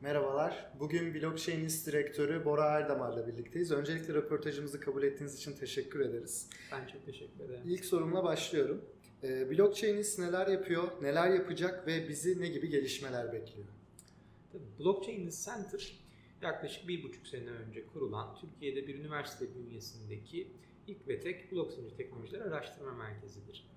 Merhabalar. Bugün Blockchain'ist direktörü Bora Erdamar'la birlikteyiz. Öncelikle röportajımızı kabul ettiğiniz için teşekkür ederiz. Ben çok teşekkür ederim. İlk sorumla başlıyorum. Ee, Blockchain'ist neler yapıyor, neler yapacak ve bizi ne gibi gelişmeler bekliyor? Blockchain Center yaklaşık bir buçuk sene önce kurulan Türkiye'de bir üniversite bünyesindeki ilk ve tek blockchain teknolojiler araştırma merkezidir.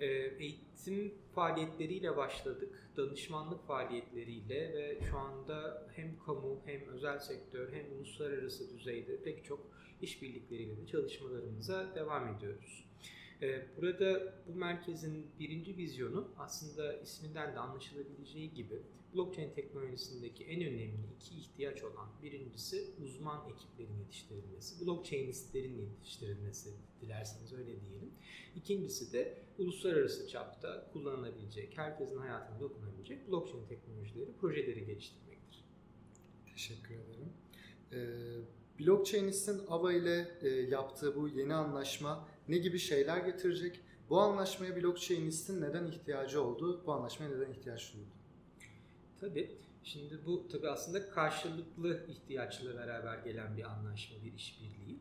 Ee, Eğitim faaliyetleriyle başladık, danışmanlık faaliyetleriyle ve şu anda hem kamu hem özel sektör hem uluslararası düzeyde pek çok işbirlikleriyle de çalışmalarımıza devam ediyoruz. Ee, Burada bu merkezin birinci vizyonu aslında isminden de anlaşılabileceği gibi blockchain teknolojisindeki en önemli iki ihtiyaç olan birincisi uzman ekiplerin yetiştirilmesi, blockchainistlerin yetiştirilmesi dilerseniz öyle diyelim. İkincisi de uluslararası çapta kullanılabilecek, herkesin hayatına dokunabilecek blockchain teknolojileri, projeleri geliştirmektir. Teşekkür ederim. Ee, Blockchain'ist'in AVA ile e, yaptığı bu yeni anlaşma ne gibi şeyler getirecek? Bu anlaşmaya Blockchain'ist'in neden ihtiyacı oldu? Bu anlaşmaya neden ihtiyaç duyuldu? Tabii. Şimdi bu tabii aslında karşılıklı ihtiyaçla beraber gelen bir anlaşma, bir işbirliği.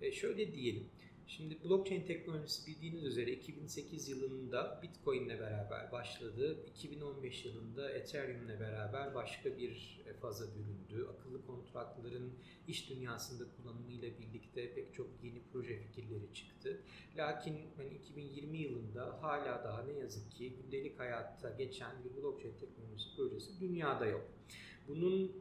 E şöyle diyelim. Şimdi blockchain teknolojisi bildiğiniz üzere 2008 yılında Bitcoin ile beraber başladı. 2015 yılında Ethereum ile beraber başka bir faza büründü. Akıllı kontratların iş dünyasında kullanımıyla birlikte pek çok yeni proje fikirleri çıktı. Lakin hani 2020 yılında hala daha ne yazık ki gündelik hayatta geçen bir blockchain teknolojisi projesi dünyada yok. Bunun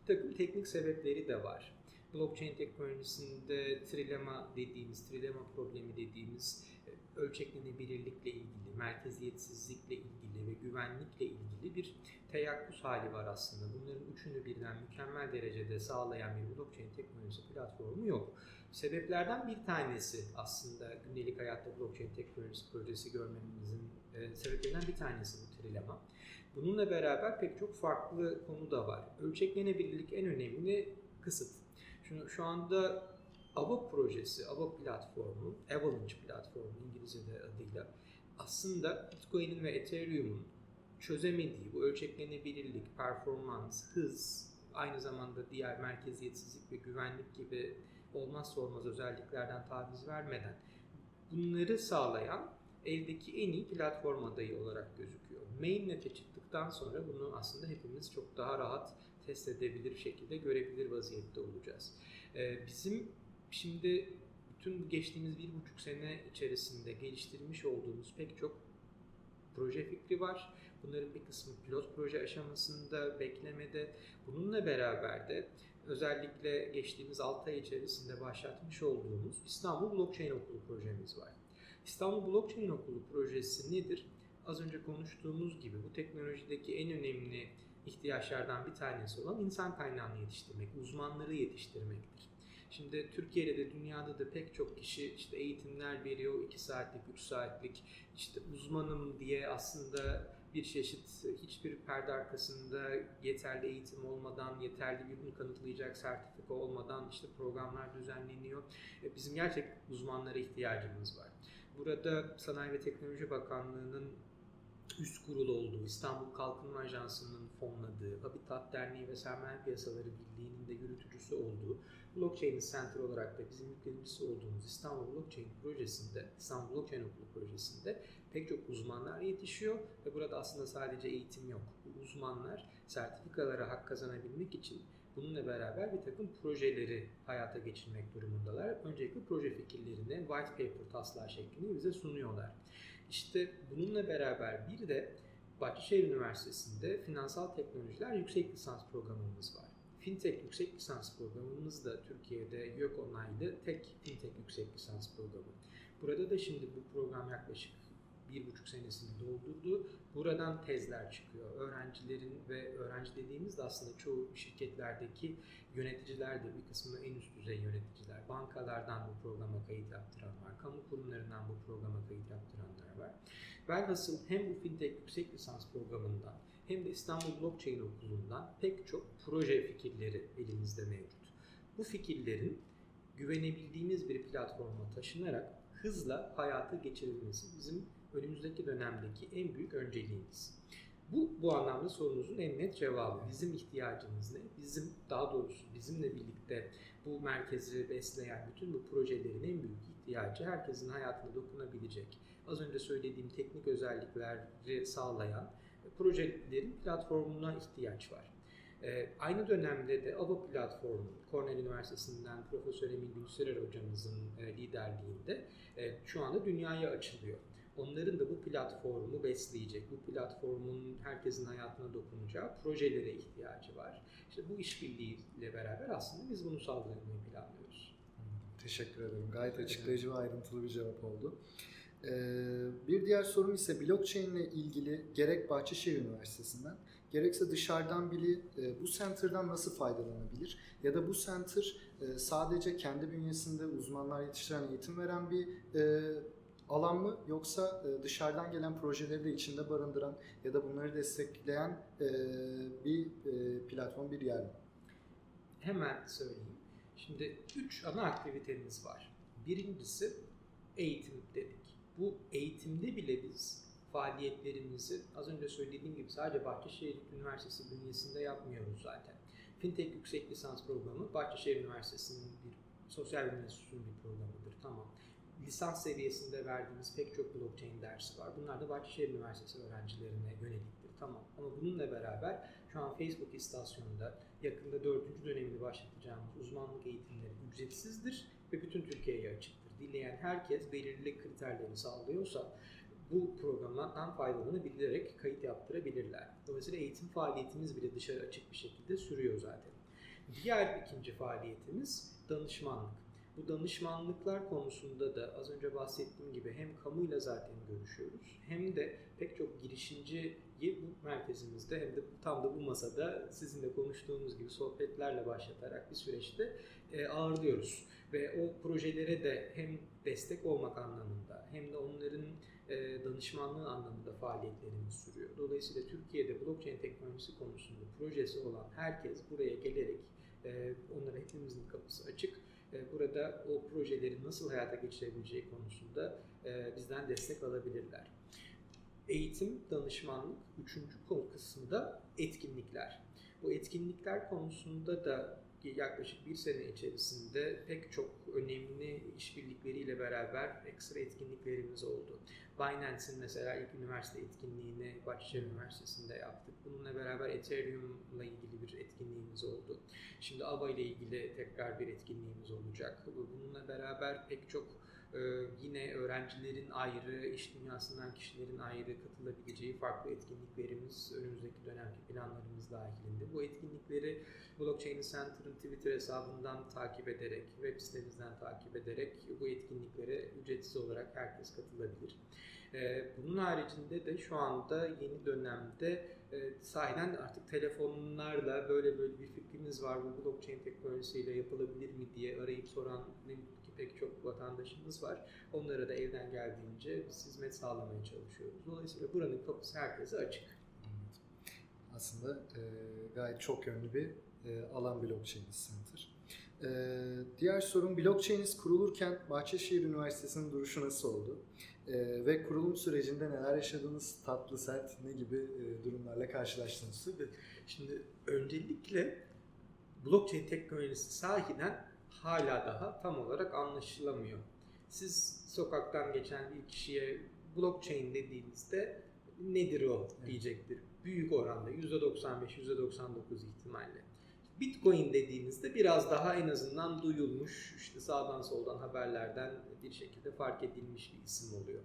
bir takım teknik sebepleri de var. Blockchain teknolojisinde trilema dediğimiz, trilema problemi dediğimiz e, ölçeklenebilirlikle ilgili, merkeziyetsizlikle ilgili ve güvenlikle ilgili bir teyakkuz hali var aslında. Bunların üçünü birden mükemmel derecede sağlayan bir blockchain teknolojisi platformu yok. Sebeplerden bir tanesi aslında gündelik hayatta blockchain teknolojisi projesi görmemizin e, sebeplerinden bir tanesi bu trilema. Bununla beraber pek çok farklı konu da var. Ölçeklenebilirlik en önemli kısıt. Şu, şu anda AVA projesi, AVA platformu, Avalanche platformu İngilizce'de adıyla aslında Bitcoin'in ve Ethereum'un çözemediği bu ölçeklenebilirlik, performans, hız, aynı zamanda diğer merkeziyetsizlik ve güvenlik gibi olmazsa olmaz özelliklerden taviz vermeden bunları sağlayan eldeki en iyi platform adayı olarak gözüküyor. Mainnet'e çıktıktan sonra bunu aslında hepimiz çok daha rahat test edebilir şekilde görebilir vaziyette olacağız. Ee, bizim şimdi bütün geçtiğimiz bir buçuk sene içerisinde geliştirmiş olduğumuz pek çok proje fikri var. Bunların bir kısmı pilot proje aşamasında, beklemede. Bununla beraber de özellikle geçtiğimiz 6 ay içerisinde başlatmış olduğumuz İstanbul Blockchain Okulu projemiz var. İstanbul Blockchain Okulu projesi nedir? Az önce konuştuğumuz gibi bu teknolojideki en önemli ihtiyaçlardan bir tanesi olan insan kaynağını yetiştirmek, uzmanları yetiştirmektir. Şimdi Türkiye'de de dünyada da pek çok kişi işte eğitimler veriyor, 2 saatlik, 3 saatlik işte uzmanım diye aslında bir çeşit hiçbir perde arkasında yeterli eğitim olmadan, yeterli ürün kanıtlayacak sertifika olmadan işte programlar düzenleniyor. Bizim gerçek uzmanlara ihtiyacımız var. Burada Sanayi ve Teknoloji Bakanlığı'nın üst kurulu olduğu, İstanbul Kalkınma Ajansı'nın fonladığı, Habitat Derneği ve Sermaye Piyasaları Birliği'nin de yürütücüsü olduğu, Blockchain Center olarak da bizim yüklenicisi olduğumuz İstanbul Blockchain projesinde, İstanbul Blockchain Okulu projesinde pek çok uzmanlar yetişiyor ve burada aslında sadece eğitim yok. Bu uzmanlar sertifikalara hak kazanabilmek için bununla beraber bir takım projeleri hayata geçirmek durumundalar. Öncelikle proje fikirlerini white paper taslağı şeklinde bize sunuyorlar. İşte bununla beraber bir de Bahçeşehir Üniversitesi'nde finansal teknolojiler yüksek lisans programımız var. Fintech yüksek lisans programımız da Türkiye'de YÖK onaylı tek Fintech yüksek lisans programı. Burada da şimdi bu program yaklaşık bir buçuk senesini doldurdu. Buradan tezler çıkıyor. Öğrencilerin ve öğrenci dediğimizde aslında çoğu şirketlerdeki yöneticiler de bir kısmı en üst düzey yöneticiler. Bankalardan bu programa kayıt yaptıran var. Kamu kurumlarından bu programa kayıt yaptıranlar var. Velhasıl hem bu fintech yüksek lisans programından hem de İstanbul Blockchain Okulu'ndan pek çok proje fikirleri elimizde mevcut. Bu fikirlerin güvenebildiğimiz bir platforma taşınarak hızla hayata geçirilmesi bizim önümüzdeki dönemdeki en büyük önceliğimiz. Bu bu anlamda sorunuzun en net cevabı. Bizim ihtiyacımız ne? Bizim daha doğrusu bizimle birlikte bu merkezi besleyen bütün bu projelerin en büyük ihtiyacı herkesin hayatına dokunabilecek, az önce söylediğim teknik özellikleri sağlayan projelerin platformuna ihtiyaç var. Ee, aynı dönemde de AVA platformu, Cornell Üniversitesi'nden Profesör Emin Gülserer hocamızın e, liderliğinde e, şu anda dünyaya açılıyor. Onların da bu platformu besleyecek, bu platformun herkesin hayatına dokunacağı projelere ihtiyacı var. İşte bu işbirliğiyle beraber aslında biz bunu sağlamayı planlıyoruz. Teşekkür ederim. Gayet açıklayıcı ve ayrıntılı bir cevap oldu. Ee, bir diğer sorum ise blockchain ile ilgili gerek Bahçeşehir Üniversitesi'nden gerekse dışarıdan biri e, bu center'dan nasıl faydalanabilir? Ya da bu center e, sadece kendi bünyesinde uzmanlar yetiştiren, eğitim veren bir e, alan mı? Yoksa e, dışarıdan gelen projeleri de içinde barındıran ya da bunları destekleyen e, bir e, platform, bir yer mi? Hemen söyleyeyim. Şimdi üç ana aktivitemiz var. Birincisi eğitim dedik. Bu eğitimde bile biz faaliyetlerimizi az önce söylediğim gibi sadece Bahçeşehir Üniversitesi bünyesinde yapmıyoruz zaten. Fintech Yüksek Lisans Programı Bahçeşehir Üniversitesi'nin bir sosyal bilim enstitüsünün bir programıdır. Lisans seviyesinde verdiğimiz pek çok blockchain dersi var. Bunlar da Bahçeşehir Üniversitesi öğrencilerine yöneliktir. Tamam. Ama bununla beraber şu an Facebook istasyonunda yakında dördüncü dönemini başlatacağımız uzmanlık eğitimleri ücretsizdir ve bütün Türkiye'ye açıktır. Dileyen herkes belirli kriterleri sağlıyorsa bu programdan faydalanabilerek kayıt yaptırabilirler. Dolayısıyla eğitim faaliyetimiz bile dışarı açık bir şekilde sürüyor zaten. Diğer ikinci faaliyetimiz danışmanlık. Bu danışmanlıklar konusunda da az önce bahsettiğim gibi hem kamuyla zaten görüşüyoruz hem de pek çok girişimciyi bu merkezimizde hem de tam da bu masada sizinle konuştuğumuz gibi sohbetlerle başlatarak bir süreçte e, ağırlıyoruz. Ve o projelere de hem destek olmak anlamında hem de onların e, danışmanlığı anlamında faaliyetlerimiz sürüyor. Dolayısıyla Türkiye'de blockchain teknolojisi konusunda projesi olan herkes buraya gelerek e, onlara hepimizin kapısı açık. E, burada o projeleri nasıl hayata geçirebileceği konusunda e, bizden destek alabilirler. Eğitim, danışmanlık, üçüncü konu kısmında etkinlikler. Bu etkinlikler konusunda da yaklaşık bir sene içerisinde pek çok önemli işbirlikleriyle beraber ekstra etkinliklerimiz oldu. Binance'in mesela ilk üniversite etkinliğini Bahçeşehir Üniversitesi'nde yaptık. Bununla beraber Ethereum'la ilgili bir etkinliğimiz oldu. Şimdi AVA ile ilgili tekrar bir etkinliğimiz olacak. Bununla beraber pek çok e, yine öğrencilerin ayrı, iş dünyasından kişilerin ayrı katılabileceği farklı etkinliklerimiz önümüzdeki dönemki planlarımız dahilinde. Bu etkinlikleri Blockchain Center'ın Twitter hesabından takip ederek, web sitemizden takip ederek bu etkinliklere ücretsiz olarak herkes katılabilir. Ee, bunun haricinde de şu anda yeni dönemde e, sahiden artık telefonlarla böyle böyle bir fikrimiz var bu blockchain teknolojisiyle yapılabilir mi diye arayıp soran pek çok vatandaşımız var. Onlara da evden geldiğince hizmet sağlamaya çalışıyoruz. Dolayısıyla buranın kapısı herkese açık. Aslında e, gayet çok yönlü bir e, alan Blockchain Center. E, diğer sorum blockchain'iniz kurulurken Bahçeşehir Üniversitesi'nin duruşu nasıl oldu? E, ve kurulum sürecinde neler yaşadınız? Tatlı, sert ne gibi e, durumlarla karşılaştınız? Tabii. Şimdi öncelikle blockchain teknolojisi sahiden hala daha tam olarak anlaşılamıyor. Siz sokaktan geçen bir kişiye blockchain dediğinizde nedir o diyecektir. Büyük oranda %95-%99 ihtimalle. Bitcoin dediğinizde biraz daha en azından duyulmuş, işte sağdan soldan haberlerden bir şekilde fark edilmiş bir isim oluyor.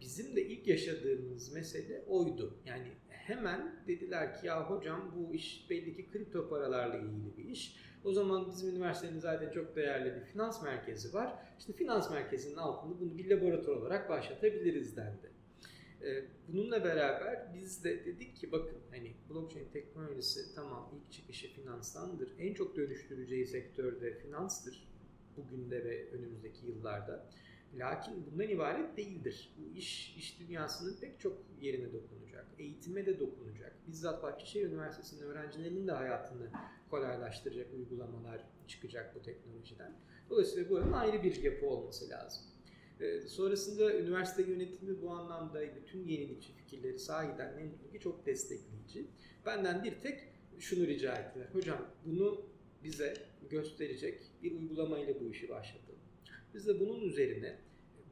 Bizim de ilk yaşadığımız mesele oydu. Yani hemen dediler ki ya hocam bu iş belli ki kripto paralarla ilgili bir iş. O zaman bizim üniversitenin zaten çok değerli bir finans merkezi var. İşte finans merkezinin altında bunu bir laboratuvar olarak başlatabiliriz dendi. Bununla beraber biz de dedik ki bakın hani blockchain teknolojisi tamam ilk çıkışı finanstandır. En çok dönüştüreceği sektörde finanstır. Bugün de ve önümüzdeki yıllarda. Lakin bundan ibaret değildir. Bu iş, iş dünyasının pek çok yerine dokunacak. Eğitime de dokunacak. Bizzat Bahçeşehir Üniversitesi'nin öğrencilerinin de hayatını kolaylaştıracak uygulamalar çıkacak bu teknolojiden. Dolayısıyla buranın ayrı bir yapı olması lazım. E, sonrasında üniversite yönetimi bu anlamda bütün yenilikçi fikirleri sahiden ne ki çok destekleyici. Benden bir tek şunu rica ettiler. Hocam bunu bize gösterecek bir uygulamayla bu işi başlatalım. Biz de bunun üzerine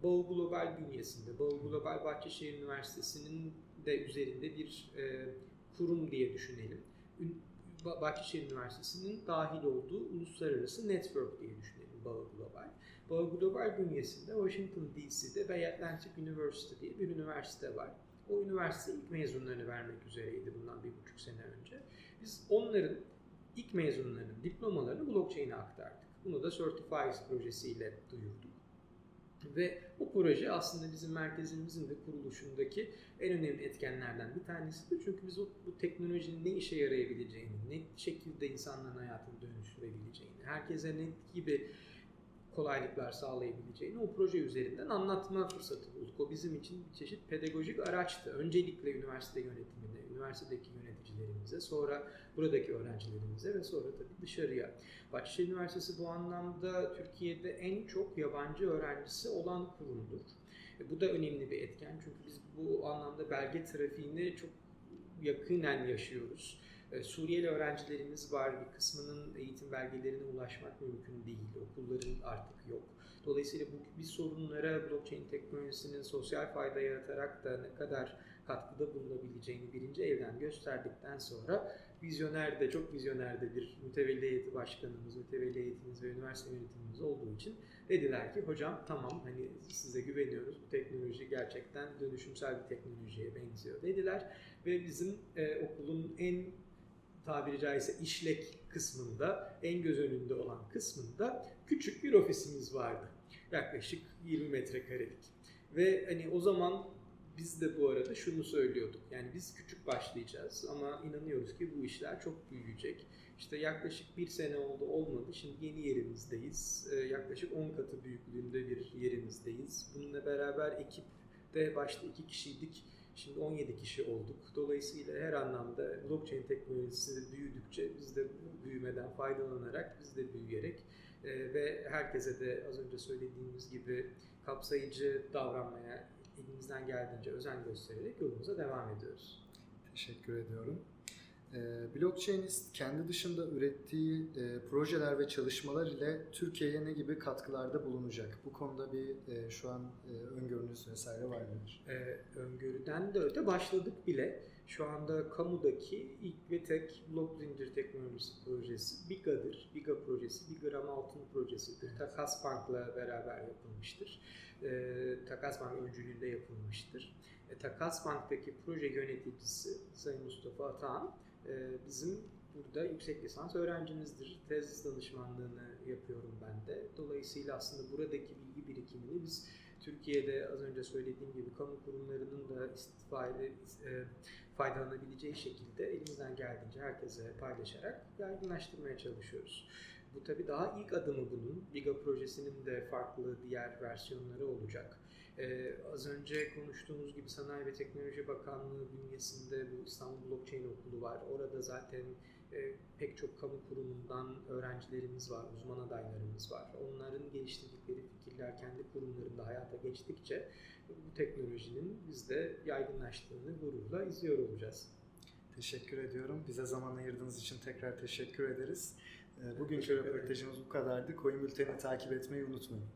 Bağ Global bünyesinde, Bağ Global Bahçeşehir Üniversitesi'nin de üzerinde bir e, kurum diye düşünelim. Ün- Ba- Bahçeşehir Üniversitesi'nin dahil olduğu uluslararası network diye düşünelim Bağ Global. Bağ Global bünyesinde Washington DC'de Bay Atlantic University diye bir üniversite var. O üniversite ilk mezunlarını vermek üzereydi bundan bir buçuk sene önce. Biz onların ilk mezunlarının diplomalarını blockchain'e aktardık. Bunu da Certifies projesiyle duyurduk. Ve o proje aslında bizim merkezimizin de kuruluşundaki en önemli etkenlerden bir tanesidir. Çünkü biz o, bu teknolojinin ne işe yarayabileceğini, ne şekilde insanların hayatını dönüştürebileceğini, herkese ne gibi kolaylıklar sağlayabileceğini o proje üzerinden anlatma fırsatı bulduk. O bizim için bir çeşit pedagojik araçtı. Öncelikle üniversite yönetimine, üniversitedeki yöneticilerimize, sonra buradaki öğrencilerimize ve sonra tabii dışarıya. Bahçeşehir Üniversitesi bu anlamda Türkiye'de en çok yabancı öğrencisi olan kurumdur. E, bu da önemli bir etken çünkü biz bu anlamda belge trafiğini çok yakinen yaşıyoruz. E, Suriyeli öğrencilerimiz var. Bir kısmının eğitim belgelerine ulaşmak mümkün değil. Okulların artık yok. Dolayısıyla bu gibi sorunlara blockchain teknolojisinin sosyal fayda yaratarak da ne kadar katkıda bulunabileceğini birinci elden gösterdikten sonra vizyoner de çok vizyoner de bir mütevelli heyeti başkanımız, mütevelli heyetimiz ve üniversite yönetimimiz olduğu için dediler ki hocam tamam hani size güveniyoruz bu teknoloji gerçekten dönüşümsel bir teknolojiye benziyor dediler ve bizim e, okulun en tabiri caizse işlek kısmında, en göz önünde olan kısmında küçük bir ofisimiz vardı. Yaklaşık 20 metrekarelik. Ve hani o zaman biz de bu arada şunu söylüyorduk. Yani biz küçük başlayacağız ama inanıyoruz ki bu işler çok büyüyecek. İşte yaklaşık bir sene oldu olmadı. Şimdi yeni yerimizdeyiz. Ee, yaklaşık 10 katı büyüklüğünde bir yerimizdeyiz. Bununla beraber ekipte başta iki kişiydik. Şimdi 17 kişi olduk. Dolayısıyla her anlamda blockchain teknolojisi büyüdükçe biz de bu büyümeden faydalanarak, biz de büyüyerek e, ve herkese de az önce söylediğimiz gibi kapsayıcı davranmaya elimizden geldiğince özen göstererek yolumuza devam ediyoruz. Teşekkür ediyorum. Ee, Blockchainist kendi dışında ürettiği e, projeler ve çalışmalar ile Türkiye'ye ne gibi katkılarda bulunacak? Bu konuda bir e, şu an e, öngörünüz vesaire var mıdır? öngörüden de öte başladık bile. Şu anda kamudaki ilk ve tek blok zincir teknolojisi projesi BIGA'dır. BIGA projesi, bir gram altın projesidir. Takas Bank'la beraber yapılmıştır. E, Takas Bank öncülüğünde yapılmıştır. E, Takas Bank'taki proje yöneticisi Sayın Mustafa Atahan e, bizim burada yüksek lisans öğrencimizdir. Tez danışmanlığını yapıyorum ben de. Dolayısıyla aslında buradaki bilgi birikimini biz Türkiye'de az önce söylediğim gibi kamu kurumlarının da istifade e, faydalanabileceği şekilde elimizden geldiğince herkese paylaşarak yaygınlaştırmaya çalışıyoruz. Bu tabii daha ilk adımı bunun. Biga projesinin de farklı diğer versiyonları olacak. Ee, az önce konuştuğumuz gibi Sanayi ve Teknoloji Bakanlığı bünyesinde bu İstanbul Blockchain Okulu var. Orada zaten e, pek çok kamu kurumundan öğrencilerimiz var, uzman adaylarımız var. Onların geliştirdikleri fikirler kendi kurumlarında hayata geçtikçe bu teknolojinin bizde yaygınlaştığını gururla izliyor olacağız. Teşekkür ediyorum. Bize zaman ayırdığınız için tekrar teşekkür ederiz. Ee, Bugünkü Teşekkür röportajımız bu kadardı. Koyun Bülteni takip etmeyi unutmayın.